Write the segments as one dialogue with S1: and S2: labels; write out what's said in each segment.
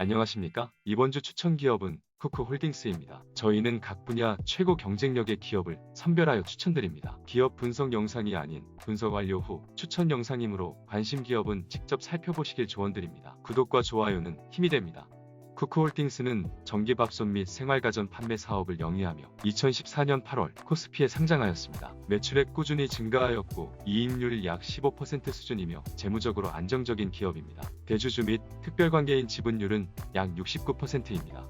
S1: 안녕하십니까? 이번 주 추천 기업은 쿠쿠 홀딩스입니다. 저희는 각 분야 최고 경쟁력의 기업을 선별하여 추천드립니다. 기업 분석 영상이 아닌 분석 완료 후 추천 영상이므로 관심 기업은 직접 살펴보시길 조언드립니다. 구독과 좋아요는 힘이 됩니다. 쿠쿠홀딩스는 전기밥솥 및 생활가전 판매 사업을 영위하며 2014년 8월 코스피에 상장하였습니다. 매출액 꾸준히 증가하였고 이익률 약 15% 수준이며 재무적으로 안정적인 기업입니다. 대주주 및 특별관계인 지분율은 약 69%입니다.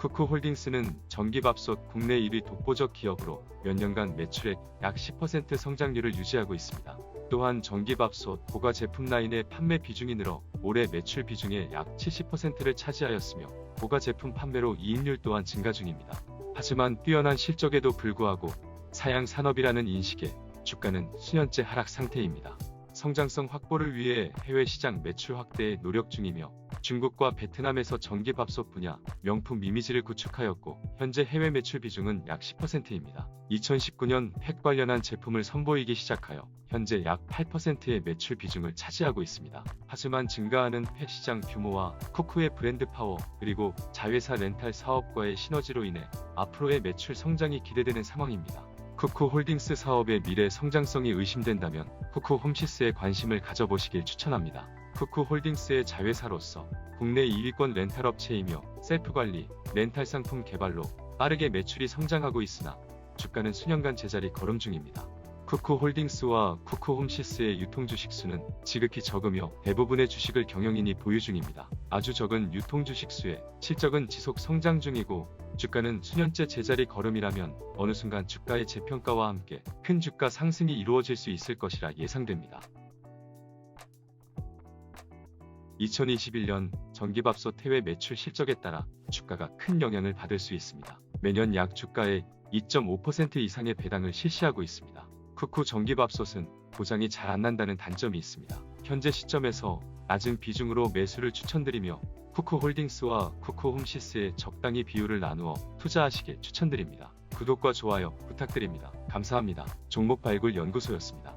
S1: 쿠쿠홀딩스는 전기밥솥 국내 1위 독보적 기업으로 몇 년간 매출액 약 10% 성장률을 유지하고 있습니다. 또한 전기밥솥 고가 제품 라인의 판매 비중이 늘어 올해 매출 비중의 약 70%를 차지하였으며 고가 제품 판매로 이익률 또한 증가 중입니다. 하지만 뛰어난 실적에도 불구하고 사양 산업이라는 인식에 주가는 수년째 하락 상태입니다. 성장성 확보를 위해 해외 시장 매출 확대에 노력 중이며 중국과 베트남에서 전기밥솥 분야 명품 이미지를 구축하였고 현재 해외 매출 비중은 약 10%입니다. 2019년 팩 관련한 제품을 선보이기 시작하여 현재 약 8%의 매출 비중을 차지하고 있습니다. 하지만 증가하는 팩 시장 규모와 쿠쿠의 브랜드 파워 그리고 자회사 렌탈 사업과의 시너지로 인해 앞으로의 매출 성장이 기대되는 상황입니다. 쿠쿠 홀딩스 사업의 미래 성장성이 의심된다면 쿠쿠 홈시스에 관심을 가져보시길 추천합니다. 쿠쿠 홀딩스의 자회사로서 국내 2위권 렌탈 업체이며 셀프 관리, 렌탈 상품 개발로 빠르게 매출이 성장하고 있으나 주가는 수년간 제자리 걸음 중입니다. 쿠쿠 홀딩스와 쿠쿠 홈시스의 유통 주식 수는 지극히 적으며 대부분의 주식을 경영인이 보유 중입니다. 아주 적은 유통 주식 수에 실적은 지속 성장 중이고 주가는 수년째 제자리 걸음이라면 어느 순간 주가의 재평가와 함께 큰 주가 상승이 이루어질 수 있을 것이라 예상됩니다. 2021년 전기밥솥 해외 매출 실적에 따라 주가가 큰 영향을 받을 수 있습니다. 매년 약 주가의 2.5% 이상의 배당을 실시하고 있습니다. 쿠쿠 전기밥솥은 보장이 잘 안 난다는 단점이 있습니다. 현재 시점에서 낮은 비중으로 매수를 추천드리며 쿠쿠 홀딩스와 쿠쿠 홈시스의 적당히 비율을 나누어 투자하시길 추천드립니다. 구독과 좋아요 부탁드립니다. 감사합니다. 종목 발굴 연구소였습니다.